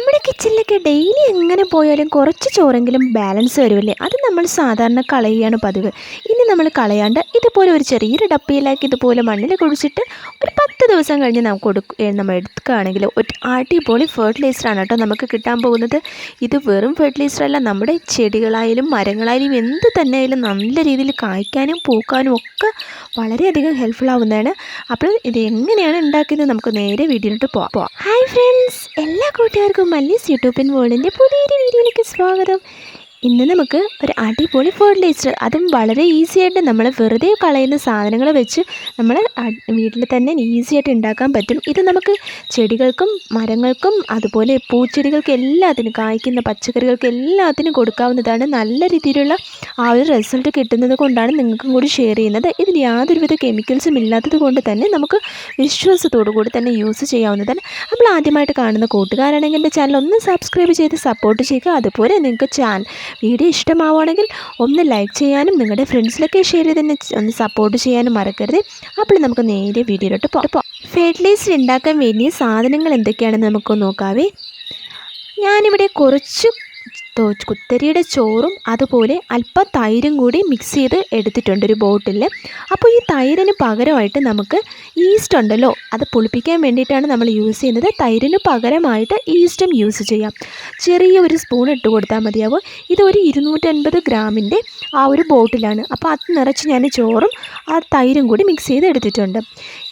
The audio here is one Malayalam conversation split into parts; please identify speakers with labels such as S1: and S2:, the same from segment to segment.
S1: നമ്മുടെ കിച്ചണിലേക്ക് ഡെയിലി എങ്ങനെ പോയാലും കുറച്ച് ചോറെങ്കിലും ബാലൻസ് വരുമല്ലേ അത് നമ്മൾ സാധാരണ കളയുകയാണ് പതിവ്. ഇനി നമ്മൾ കളയാണ്ട് ഇതുപോലെ ഒരു ചെറിയൊരു ഡപ്പയിലാക്കി ഇതുപോലെ മണ്ണിൽ കുഴിച്ചിട്ട് ഒരു പത്ത് ദിവസം കഴിഞ്ഞ് നമുക്ക് കൊടുക്കുക നമ്മൾ എടുക്കുകയാണെങ്കിൽ ഒരു അടിപൊളി ഫെർട്ടിലൈസറാണ് കേട്ടോ നമുക്ക് കിട്ടാൻ പോകുന്നത്. ഇത് വെറും ഫെർട്ടിലൈസർ അല്ല നമ്മുടെ ചെടികളായാലും മരങ്ങളായാലും എന്ത് തന്നെ ആയാലും നല്ല രീതിയിൽ കായ്ക്കാനും പൂക്കാനും ഒക്കെ വളരെയധികം ഹെൽപ്ഫുൾ ആവുന്നതാണ്. അപ്പോൾ ഇത് എങ്ങനെയാണ് ഉണ്ടാക്കുന്നത് നമുക്ക് നേരെ വീട്ടിലോട്ട് പോവാം. ഹായ് ഫ്രണ്ട്സ് എല്ലാ കൂട്ടുകാർക്കും മല്ലീസ് യൂട്യൂബിൻ വേൾഡിന്റെ പുതിയൊരു വീഡിയോയിലേക്ക് സ്വാഗതം. ഇന്ന് നമുക്ക് ഒരു അടിപൊളി ഫെർട്ടിലൈസർ അതും വളരെ ഈസി ആയിട്ട് നമ്മൾ വെറുതെ കളയുന്ന സാധനങ്ങൾ വെച്ച് നമ്മൾ വീട്ടിൽ തന്നെ ഈസി ആയിട്ട് ഉണ്ടാക്കാൻ പറ്റും. ഇത് നമുക്ക് ചെടികൾക്കും മരങ്ങൾക്കും അതുപോലെ പൂച്ചെടികൾക്ക് എല്ലാത്തിനും കായ്ക്കുന്ന പച്ചക്കറികൾക്ക് എല്ലാത്തിനും കൊടുക്കാവുന്നതാണ്. നല്ല രീതിയിലുള്ള ആ ഒരു റിസൾട്ട് കിട്ടുന്നത് കൊണ്ടാണ് നിങ്ങൾക്കും കൂടി ഷെയർ ചെയ്യുന്നത്. ഇതിൽ യാതൊരുവിധ കെമിക്കൽസും ഇല്ലാത്തത് കൊണ്ട് തന്നെ നമുക്ക് വിശ്വാസത്തോടു കൂടി തന്നെ യൂസ് ചെയ്യാവുന്നതാണ്. അപ്പോൾ ആദ്യമായിട്ട് കാണുന്ന കൂട്ടുകാരാണെങ്കിൽ എന്റെ ചാനൽ ഒന്ന് സബ്സ്ക്രൈബ് ചെയ്ത് സപ്പോർട്ട് ചെയ്യുക. അതുപോലെ നിങ്ങൾക്ക് ചാനൽ വീഡിയോ ഇഷ്ടമാവുകയാണെങ്കിൽ ഒന്ന് ലൈക്ക് ചെയ്യാനും നിങ്ങളുടെ ഫ്രണ്ട്സിലൊക്കെ ഷെയർ ചെയ്ത് ഒന്ന് സപ്പോർട്ട് ചെയ്യാനും മറക്കരുത്. അപ്പോൾ നമുക്ക് നേരെ വീഡിയോയിലോട്ട് പോകാം ഫെർട്ടിലൈസർ ഉണ്ടാക്കാൻ വേണ്ടിയ സാധനങ്ങൾ എന്തൊക്കെയാണെന്ന് നമുക്ക് നോക്കാവേ. ഞാനിവിടെ കുറച്ച് കുത്തരിയുടെ ചോറും അതുപോലെ അല്പം തൈരും കൂടി മിക്സ് ചെയ്ത് എടുത്തിട്ടുണ്ട് ഒരു ബോട്ടിൽ അപ്പോൾ ഈ തൈരിന് പകരമായിട്ട് നമുക്ക് ഈസ്റ്റ് ഉണ്ടല്ലോ അത് പുളിപ്പിക്കാൻ വേണ്ടിയിട്ടാണ് നമ്മൾ യൂസ് ചെയ്യുന്നത്. തൈരിന് പകരമായിട്ട് ഈസ്റ്റും യൂസ് ചെയ്യാം. ചെറിയ ഒരു സ്പൂൺ ഇട്ട് കൊടുത്താൽ മതിയാവും. ഇത് ഒരു ഇരുന്നൂറ്റൻപത് ഗ്രാമിന്റെ ആ ഒരു ബോട്ടിലാണ്. അപ്പോൾ അത് നിറച്ച് ഞാൻ ചോറും ആ തൈരും കൂടി മിക്സ് ചെയ്ത് എടുത്തിട്ടുണ്ട്.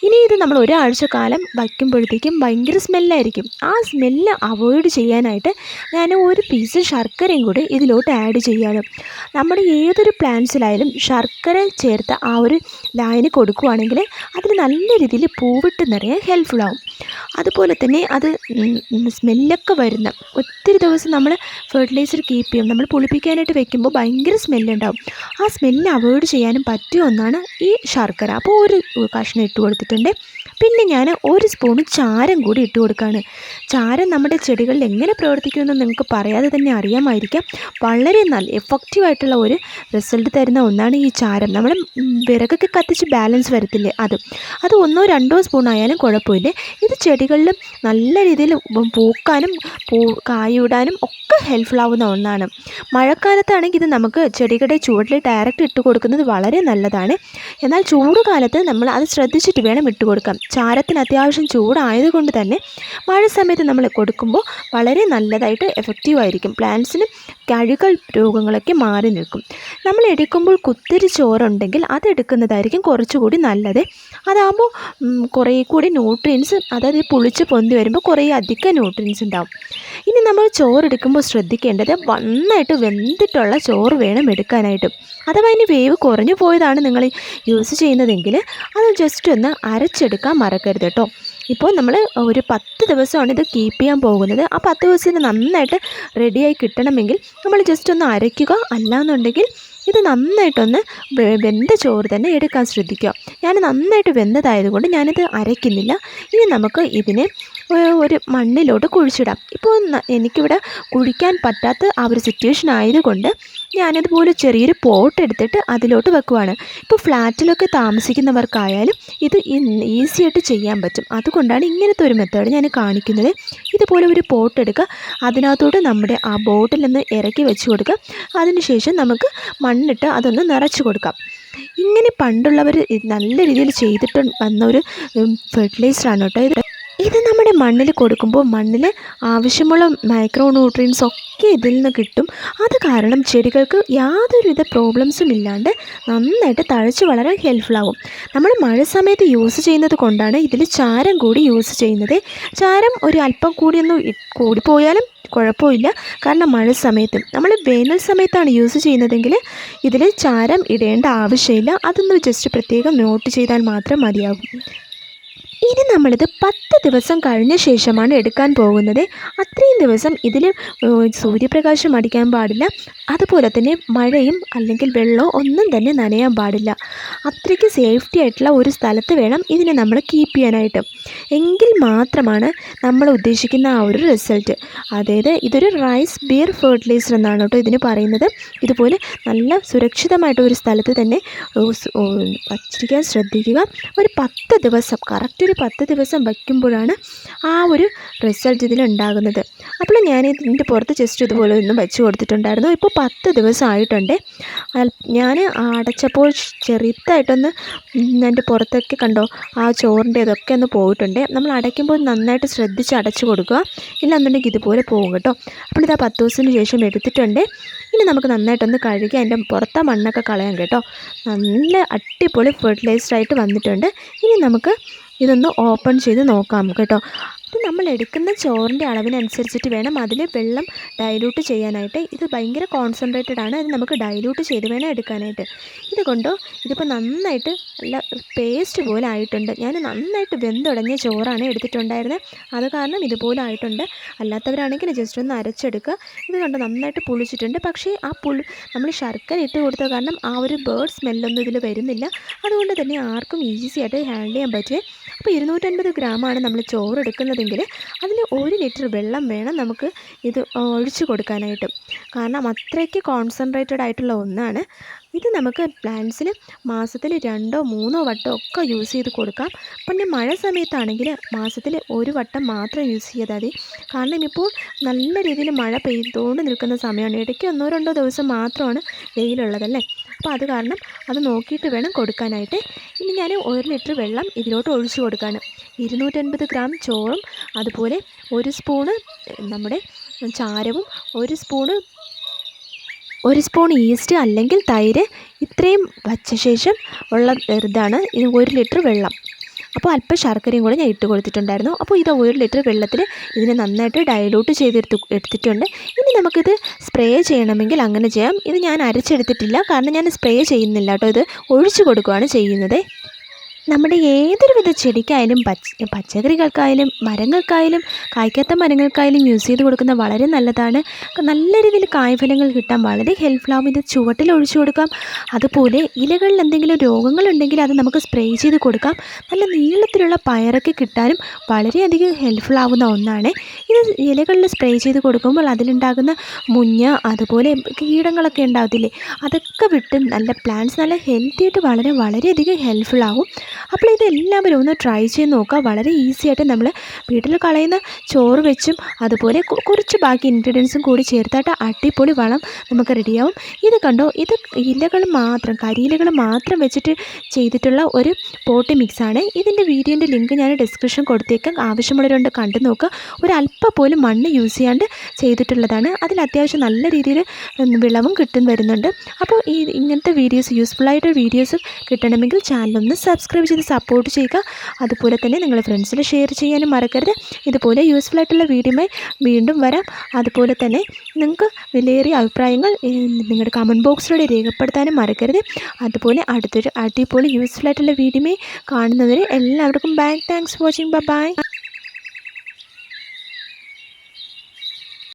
S1: ഇനി ഇത് നമ്മൾ ഒരാഴ്ച കാലം വയ്ക്കുമ്പോഴത്തേക്കും ഭയങ്കര സ്മെല്ലായിരിക്കും ആ സ്മെല്ല് അവോയ്ഡ് ചെയ്യാനായിട്ട് ഞാൻ ഒരു പീസ് ശർക്കരയും കൂടി ഇതിലോട്ട് ആഡ് ചെയ്യാണ്. നമ്മുടെ ഏതൊരു പ്ലാന്റ്സിലായാലും ശർക്കര ചേർത്ത ആ ഒരു ലായനി കൊടുക്കുവാണെങ്കിൽ അതിന് നല്ല രീതിയിൽ പൂവിട്ട് നിറയാൻ ഹെൽപ്ഫുൾ ആവും. അതുപോലെ തന്നെ അത് സ്മെല്ലൊക്കെ വരുന്ന ഒത്തിരി ദിവസം നമ്മൾ ഫെർട്ടിലൈസർ കീപ്പ് ചെയ്യും. നമ്മൾ പുളിപ്പിക്കാനായിട്ട് വെക്കുമ്പോൾ ഭയങ്കര സ്മെല്ലുണ്ടാവും ആ സ്മെല്ല് അവോയ്ഡ് ചെയ്യാനും പറ്റിയ ഒന്നാണ് ഈ ശർക്കര. അപ്പോൾ ഒരു കഷ്ണം ഇട്ട് കൊടുത്തിട്ടുണ്ട്. പിന്നെ ഞാൻ ഒരു സ്പൂൺ ചാരം കൂടി ഇട്ട് കൊടുക്കുകയാണ് ചാരം നമ്മുടെ ചെടികളിൽ എങ്ങനെ പ്രവർത്തിക്കുമെന്ന് നിങ്ങൾക്ക് പറയാതെ തന്നെ അറിയാമായിരിക്കാം. വളരെ നല്ല എഫക്റ്റീവ് ആയിട്ടുള്ള ഒരു റിസൾട്ട് തരുന്ന ഒന്നാണ് ഈ ചാരം. നമ്മൾ വിറകൊക്കെ കത്തിച്ച് ബാലൻസ് വരത്തില്ലേ അത്. അത് ഒന്നോ രണ്ടോ സ്പൂൺ ആയാലും കുഴപ്പമില്ല. ഇത് ചെടികളിൽ നല്ല രീതിയിൽ പൂക്കാനും പൂ കായിടാനും ഒക്കെ ഹെൽപ്ഫുൾ ആവുന്ന ഒന്നാണ്. മഴക്കാലത്താണെങ്കിൽ ഇത് നമുക്ക് ചെടികളുടെ ചുവട്ടിൽ ഡയറക്റ്റ് ഇട്ട് കൊടുക്കുന്നത് വളരെ നല്ലതാണ്. എന്നാൽ ചൂടുകാലത്ത് നമ്മൾ അത് ശ്രദ്ധിച്ചിട്ട് വേണം ഇട്ട് കൊടുക്കാം ചാരത്തിന് അത്യാവശ്യം ചൂടായതുകൊണ്ട് തന്നെ മഴ സമയത്ത് നമ്മൾ കൊടുക്കുമ്പോൾ വളരെ നല്ലതായിട്ട് എഫക്റ്റീവ് ആയിരിക്കും. പ്ലാന്റ്സിന് കഴുകൽ രോഗങ്ങളൊക്കെ മാറി നിൽക്കും. നമ്മൾ എടുക്കുമ്പോൾ കുത്തിരി ചോറുണ്ടെങ്കിൽ അതെടുക്കുന്നതായിരിക്കും കുറച്ചുകൂടി നല്ലത്. അതാകുമ്പോൾ കുറേ കൂടി ന്യൂട്രിയൻസ് അതായത് പുളിച്ച് പൊന്തി വരുമ്പോൾ കുറേ അധികം ന്യൂട്രിയൻസ് ഉണ്ടാവും. ഇനി നമ്മൾ ചോറ് എടുക്കുമ്പോൾ ശ്രദ്ധിക്കേണ്ടത് നന്നായിട്ട് വെന്തിട്ടുള്ള ചോറ് വേണം എടുക്കാനായിട്ട്. അഥവാ ഇനി വേവ് കുറഞ്ഞു പോയതാണ് നിങ്ങൾ യൂസ് ചെയ്യുന്നതെങ്കിൽ അത് ജസ്റ്റ് ഒന്ന് അരച്ചെടുക്കാൻ മറക്കരുത് കേട്ടോ. ഇപ്പോൾ നമ്മൾ ഒരു പത്ത് ദിവസമാണ് ഇത് കീപ്പ് ചെയ്യാൻ പോകുന്നത്. ആ പത്ത് ദിവസത്തിന് നന്നായിട്ട് റെഡിയായി കിട്ടണമെങ്കിൽ നമ്മൾ ജസ്റ്റ് ഒന്ന് അരയ്ക്കുക. അല്ലാന്നുണ്ടെങ്കിൽ ഇത് നന്നായിട്ടൊന്ന് വെന്ത ചോറ് തന്നെ എടുക്കാൻ ശ്രദ്ധിക്കുക. ഞാൻ നന്നായിട്ട് വെന്തതായതുകൊണ്ട് ഞാനിത് അരയ്ക്കുന്നില്ല. ഇനി നമുക്ക് ഇതിനെ ഒരു മണ്ണിലോട്ട് കുഴിച്ചിടാം. ഇപ്പോൾ എനിക്കിവിടെ കുഴിക്കാൻ പറ്റാത്ത ആ ഒരു സിറ്റുവേഷൻ ആയതുകൊണ്ട് ഞാനിതുപോലെ ചെറിയൊരു പോട്ട് എടുത്തിട്ട് അതിലോട്ട് വെക്കുവാണ്. ഇപ്പോൾ ഫ്ലാറ്റിലൊക്കെ താമസിക്കുന്നവർക്കായാലും ഇത് ഈസി ആയിട്ട് ചെയ്യാൻ പറ്റും. അതുകൊണ്ടാണ് ഇങ്ങനത്തെ ഒരു മെത്തേഡ് ഞാൻ കാണിക്കുന്നത്. ഇതുപോലെ ഒരു പോട്ട് എടുക്കുക. അതിനകത്തോട്ട് നമ്മുടെ ആ ബോട്ടിൽ നിന്ന് ഇറക്കി വെച്ച് കൊടുക്കുക. അതിനുശേഷം നമുക്ക് മണ്ണിട്ട് അതൊന്ന് നിറച്ച് കൊടുക്കാം. ഇങ്ങനെ പണ്ടുള്ളവർ നല്ല രീതിയിൽ ചെയ്തിട്ട് വന്ന ഒരു ഫെർട്ടിലൈസറാണ് കേട്ടോ ഇത്. ഇത് നമ്മുടെ മണ്ണിൽ കൊടുക്കുമ്പോൾ മണ്ണിൽ ആവശ്യമുള്ള മൈക്രോ ന്യൂട്രിയൻസ് ഒക്കെ ഇതിൽ നിന്ന് കിട്ടും. അത് കാരണം ചെടികൾക്ക് യാതൊരുവിധ പ്രോബ്ലംസും ഇല്ലാണ്ട് നന്നായിട്ട് തഴച്ച് വളരാൻ ഹെൽപ്ഫുൾ ആവും നമ്മൾ മഴ സമയത്ത് യൂസ് ചെയ്യുന്നത് കൊണ്ടാണ് ഇതിൽ ചാരം കൂടി യൂസ് ചെയ്യുന്നത്. ചാരം ഒരു അല്പം കൂടി ഒന്ന് കൂടിപ്പോയാലും കുഴപ്പമില്ല. കാരണം മഴ സമയത്ത്. നമ്മൾ വേനൽ സമയത്താണ് യൂസ് ചെയ്യുന്നതെങ്കിൽ ഇതിൽ ചാരം ഇടേണ്ട ആവശ്യമില്ല. അതൊന്ന് ജസ്റ്റ് പ്രത്യേകം നോട്ട് ചെയ്താൽ മാത്രം മതിയാകും. ഇനി നമ്മളിത് പത്ത് ദിവസം കഴിഞ്ഞ ശേഷമാണ് എടുക്കാൻ പോകുന്നത്. അത്രയും ദിവസം ഇതിൽ സൂര്യപ്രകാശം അടിക്കാൻ പാടില്ല. അതുപോലെ തന്നെ മഴയും അല്ലെങ്കിൽ വെള്ളവും ഒന്നും തന്നെ നനയാൻ പാടില്ല. അത്രയ്ക്ക് സേഫ്റ്റി ആയിട്ടുള്ള ഒരു സ്ഥലത്ത് വേണം ഇതിനെ നമ്മൾ കീപ്പ് ചെയ്യാനായിട്ട്. എങ്കിൽ മാത്രമാണ് നമ്മൾ ഉദ്ദേശിക്കുന്ന ആ ഒരു റിസൾട്ട്. അതായത് ഇതൊരു റൈസ് ബിയർ ഫെർട്ടിലൈസർ എന്നാണ് കേട്ടോ ഇതിന് പറയുന്നത്. ഇതുപോലെ നല്ല സുരക്ഷിതമായിട്ട് ഒരു സ്ഥലത്ത് തന്നെ വച്ചിരിക്കാൻ ശ്രദ്ധിക്കുക. ഒരു പത്ത് ദിവസം കറക്റ്റ് ഒരു പത്ത് ദിവസം വയ്ക്കുമ്പോഴാണ് ആ ഒരു റിസൾട്ട് ഇതിലുണ്ടാകുന്നത്. അപ്പോൾ ഞാൻ ഇതിന്റെ പുറത്ത് ജസ്റ്റ് ഇതുപോലെ ഒന്നും വെച്ച് കൊടുത്തിട്ടുണ്ടായിരുന്നു. ഇപ്പോൾ പത്ത് ദിവസമായിട്ടുണ്ട്. ഞാൻ അടച്ചപ്പോൾ ചെറുതായിട്ടൊന്ന് എന്റെ പുറത്തൊക്കെ കണ്ടോ ആ ചോറിന്റെ ഇതൊക്കെ ഒന്ന് പോയിട്ടുണ്ട്. നമ്മൾ അടയ്ക്കുമ്പോൾ നന്നായിട്ട് ശ്രദ്ധിച്ച് അടച്ചു കൊടുക്കുക. ഇല്ലാന്നുണ്ടെങ്കിൽ ഇതുപോലെ പോകും കേട്ടോ. അപ്പോൾ ഇതാ പത്ത് ദിവസത്തിന് ശേഷം എടുത്തിട്ടുണ്ട്. ഇനി നമുക്ക് നന്നായിട്ടൊന്ന് കഴുകി അതിന്റെ പുറത്തെ മണ്ണൊക്കെ കളയാം കേട്ടോ. നല്ല അടിപൊളി ഫെർട്ടിലൈസ്ഡ് ആയിട്ട് വന്നിട്ടുണ്ട്. ഇനി നമുക്ക് ഇതൊന്ന് ഓപ്പൺ ചെയ്ത് നോക്കാം കേട്ടോ. ഇത് നമ്മൾ എടുക്കുന്ന ചോറിന്റെ അളവിനനുസരിച്ചിട്ട് വേണം അതിൽ വെള്ളം ഡൈല്യൂട്ട് ചെയ്യാനായിട്ട്. ഇത് ഭയങ്കര കോൺസെൻട്രേറ്റഡ് ആണ്. ഇത് നമുക്ക് ഡൈലൂട്ട് ചെയ്ത് വേണം എടുക്കാനായിട്ട്. ഇതുകൊണ്ടോ ഇതിപ്പോൾ നന്നായിട്ട് നല്ല പേസ്റ്റ് പോലെ ആയിട്ടുണ്ട്. ഞാൻ നന്നായിട്ട് വെന്തുടങ്ങിയ ചോറാണ് എടുത്തിട്ടുണ്ടായിരുന്നത് അത് കാരണം ഇതുപോലെ ആയിട്ടുണ്ട്. അല്ലാത്തവരാണെങ്കിൽ ജസ്റ്റ് ഒന്ന് അരച്ചെടുക്കുക. ഇത് കണ്ട് നന്നായിട്ട് പുളിച്ചിട്ടുണ്ട്. പക്ഷേ ആ പുളി നമ്മൾ ശർക്കര ഇട്ട് കൊടുത്ത കാരണം ആ ഒരു ബേർഡ് സ്മെല്ലൊന്നും ഇതിൽ വരുന്നില്ല. അതുകൊണ്ട് തന്നെ ആർക്കും ഈസി ആയിട്ട് ഹാൻഡിൽ ചെയ്യാൻ പറ്റുമേ അപ്പോൾ ഇരുന്നൂറ്റൻപത് ഗ്രാമാണ് നമ്മൾ ചോറ് എടുക്കുന്നതെങ്കിൽ അതിൽ ഒരു ലിറ്റർ വെള്ളം വേണം നമുക്ക് ഇത് ഒഴിച്ചു കൊടുക്കാനായിട്ട്. കാരണം അത്രയ്ക്ക് കോൺസെൻട്രേറ്റഡ് ആയിട്ടുള്ള ഒന്നാണ്. ഇത് നമുക്ക് പ്ലാന്റ്സിൽ മാസത്തിൽ രണ്ടോ മൂന്നോ വട്ടം ഒക്കെ യൂസ് ചെയ്ത് കൊടുക്കാം. പിന്നെ മഴ സമയത്താണെങ്കിൽ മാസത്തിൽ ഒരു വട്ടം മാത്രം യൂസ് ചെയ്താൽ മതി. കാരണം ഇപ്പോൾ നല്ല രീതിയിൽ മഴ പെയ്തുകൊണ്ട് നിൽക്കുന്ന സമയമാണ്. ഇടയ്ക്ക് ഒന്നോ രണ്ടോ ദിവസം മാത്രമാണ് വെയിലുള്ളതല്ലേ അപ്പോൾ അത് കാരണം അത് നോക്കിയിട്ട് വേണം കൊടുക്കാനായിട്ട്. ഇനി ഞാൻ ഒരു ലിറ്റർ വെള്ളം ഇതിലോട്ട് ഒഴിച്ചു കൊടുക്കുകയാണ് ഇരുന്നൂറ്റൻപത് ഗ്രാം ചോറും അതുപോലെ ഒരു സ്പൂണ് നമ്മുടെ ചാരവും ഒരു സ്പൂണ് ഒരു സ്പൂൺ ഈസ്റ്റ് അല്ലെങ്കിൽ തൈര് ഇത്രയും വച്ച ശേഷം ഉള്ള ഇതാണ്. ഇത് ഒരു ലിറ്റർ വെള്ളം. അപ്പോൾ അല്പം ശർക്കരയും കൂടെ ഞാൻ ഇട്ട് കൊടുത്തിട്ടുണ്ടായിരുന്നു. അപ്പോൾ ഇത് ഒരു ലിറ്റർ വെള്ളത്തിൽ ഇതിനെ നന്നായിട്ട് ഡയലൂട്ട് ചെയ്തെടുത്ത് എടുത്തിട്ടുണ്ട്. ഇനി നമുക്കിത് സ്പ്രേ ചെയ്യണമെങ്കിൽ അങ്ങനെ ചെയ്യാം. ഇത് ഞാൻ അരച്ചെടുത്തിട്ടില്ല. കാരണം ഞാൻ സ്പ്രേ ചെയ്യുന്നില്ല കേട്ടോ. ഇത് ഒഴിച്ചു കൊടുക്കുകയാണ് ചെയ്യുന്നത്. നമ്മുടെ ഏതൊരു വിധ ചെടിക്കായാലും പച്ച പച്ചക്കറികൾക്കായാലും മരങ്ങൾക്കായാലും കായ്ക്കാത്ത മരങ്ങൾക്കായാലും യൂസ് ചെയ്ത് കൊടുക്കുന്ന വളരെ നല്ലതാണ്. നല്ല രീതിയിൽ കായ്ഫലങ്ങൾ കിട്ടാൻ വളരെ ഹെൽപ്ഫുള്ളാവും ഇത് ചുവട്ടിൽ ഒഴിച്ചു കൊടുക്കാം. അതുപോലെ ഇലകളിൽ എന്തെങ്കിലും രോഗങ്ങളുണ്ടെങ്കിൽ അത് നമുക്ക് സ്പ്രേ ചെയ്ത് കൊടുക്കാം. നല്ല നീളത്തിലുള്ള പയറൊക്കെ കിട്ടാനും വളരെയധികം ഹെൽപ്ഫുൾ ആവുന്ന ഒന്നാണ്. ഇത് ഇലകളിൽ സ്പ്രേ ചെയ്ത് കൊടുക്കുമ്പോൾ അതിലുണ്ടാകുന്ന മുഞ്ഞ അതുപോലെ കീടങ്ങളൊക്കെ ഉണ്ടാകത്തില്ലേ അതൊക്കെ വിട്ട് നല്ല പ്ലാന്റ്സ് നല്ല ഹെൽത്തി ആയിട്ട് വളരെ വളരെയധികം ഹെൽപ്ഫുൾ ആവും. അപ്പോൾ ഇത് എല്ലാവരും ഒന്ന് ട്രൈ ചെയ്ത് നോക്കുക. വളരെ ഈസി ആയിട്ട് നമ്മൾ വീട്ടിൽ കളയുന്ന ചോറ് വെച്ചും അതുപോലെ കുറച്ച് ബാക്കി ഇൻഗ്രീഡിയൻസും കൂടി ചേർത്തായിട്ട് അടിപൊളി വളം നമുക്ക് റെഡിയാവും ഇത് കണ്ടോ? ഇത് ഇലകൾ മാത്രം കരിയിലകൾ മാത്രം വെച്ചിട്ട് ചെയ്തിട്ടുള്ള ഒരു പോട്ടി മിക്സാണ് ഇതിന്റെ വീഡിയോന്റെ ലിങ്ക് ഞാൻ ഡിസ്ക്രിപ്ഷൻ കൊടുത്തേക്കാം. ആവശ്യമുള്ളവരുണ്ട് കണ്ടു നോക്കുക. ഒരു അല്പം പോലും മണ്ണ് യൂസ് ചെയ്യാണ്ട് ചെയ്തിട്ടുള്ളതാണ്. അതിൽ അത്യാവശ്യം നല്ല രീതിയിൽ വിളവും കിട്ടും വരുന്നുണ്ട്. അപ്പോൾ ഈ ഇങ്ങനത്തെ വീഡിയോസ് യൂസ്ഫുൾ ആയിട്ടുള്ള വീഡിയോസ് കിട്ടണമെങ്കിൽ ചാനലൊന്ന് സബ്സ്ക്രൈബ് ചെയ്ത് സപ്പോർട്ട് ചെയ്യുക. അതുപോലെ തന്നെ നിങ്ങളുടെ ഫ്രണ്ട്സിന് ഷെയർ ചെയ്യാനും മറക്കരുത്. ഇതുപോലെ യൂസ്ഫുൾ ആയിട്ടുള്ള വീഡിയോമായി വീണ്ടും വരാം. അതുപോലെ തന്നെ നിങ്ങൾക്ക് വിലയേറിയ അഭിപ്രായങ്ങൾ നിങ്ങളുടെ കമന്റ് ബോക്സിലൂടെ രേഖപ്പെടുത്താനും മറക്കരുത്. അതുപോലെ അടുത്തൊരു അടിപൊളി യൂസ്ഫുൾ ആയിട്ടുള്ള വീഡിയോമായി കാണുന്നവരെ എല്ലാവർക്കും ബൈ താങ്ക്സ് വാച്ചിങ് ബൈ